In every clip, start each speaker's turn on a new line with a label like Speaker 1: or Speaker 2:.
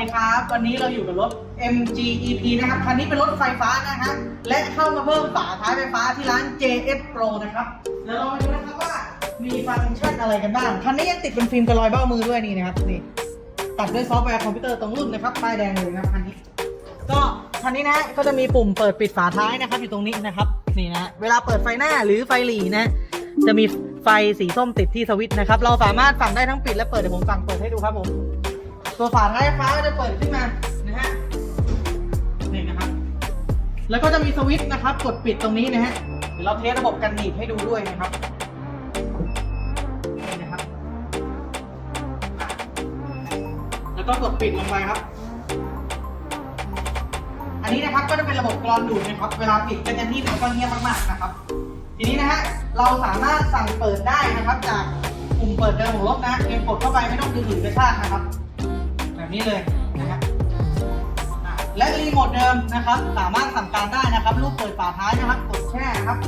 Speaker 1: ดีครับ วันนี้เราอยู่กับรถ MG EP นะครับคันนี้เป็นรถไฟฟ้านะครับและเข้ามาเพิ่มฝาท้ายไฟฟ้าที่ร้าน JS Pro นะครับเดี๋ยวเรามาดูนะครับว่ามีฟังก์ชันอะไรกันบ้างคันนี้ยังติดเป็นฟิล์มกระลอยเบ้ามือด้วยนี่นะครับนี่ตัดด้วยซอฟต์แวร์คอมพิวเตอร์ตรงรุ่นนะครับป้ายแดงเลยนะครับคันนี้ ก็คันนี้นะก็จะมีปุ่มเปิดปิดฝาท้ายนะครับ อยู่ตรงนี้นะครับนี่นะเวลาเปิดไฟหน้าหรือไฟหลีนะ จะมีไฟสีส้มติดที่สวิตช์นะครับ เราสามารถสั่งได้ทั้งปิดและเปิดเดี๋ยวผมสั่งเปิดให้ดูครับผม ตัวฝาท้ายไฟฟ้าก็จะเปิดขึ้นมานะฮะนี่นะครับ แล้วก็จะมีสวิตช์นะครับ กดปิดตรงนี้นะฮะเดี๋ยวเราเทสระบบกันหนีบให้ดูด้วยนะครับนี่นะครับ แล้วก็กดปิดลงไปครับ อันนี้นะครับก็จะเป็นระบบกรอนดูดนะครับ เวลาปิดก็จะนิ่มแล้วก็เงียบมากๆนะครับ ทีนี้นะฮะเราสามารถสั่งเปิดได้นะครับจากปุ่มเปิดเดิมของรถนะเพียงกดเข้าไปไม่ต้องดึงหรือกระชากนะครับ นี้เลยนะฮะอะและรีโมทเดิมนะครับ สามารถสั่งการได้นะครับ รูปเปิดฝาท้ายนะครับกดแช่นะครับ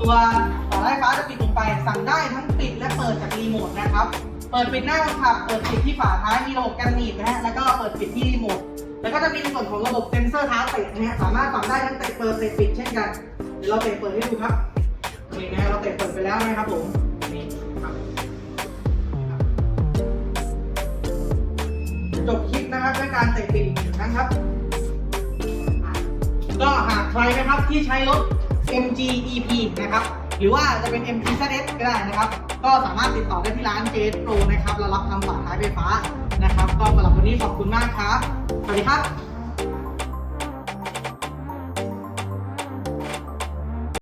Speaker 1: ตัวฝาท้ายฟ้าจะปิดลงไปสั่งได้ทั้งปิดและเปิดจากรีโมทนะครับ เปิดปิดหน้าคนขับเปิดปิดที่ฝาท้ายมีระบบกันหนีบนะฮะแล้วก็เปิดปิดที่รีโมทแล้วก็จะมีในส่วนของระบบเซ็นเซอร์เท้าเตะนะฮะสามารถสั่งได้ทั้งเตะเปิดเตะปิดเช่นกันเดี๋ยวเราเตะเปิดให้ดูครับนี่นะเราเตะเปิดไปแล้วนะครับผมนี่ครับ จบคลิปนะครับด้วยการเตะปีกหนึ่งครับ ก็หากใครนะครับที่ใช้รถ MG EP นะครับ หรือว่าจะเป็น MG ZS ก็ได้นะครับ ก็สามารถติดต่อได้ที่ร้าน JS Pro นะครับเรารับทำฝาท้ายไฟฟ้านะครับ ก็สำหรับวันนี้ขอบคุณมากครับ สวัสดีครับ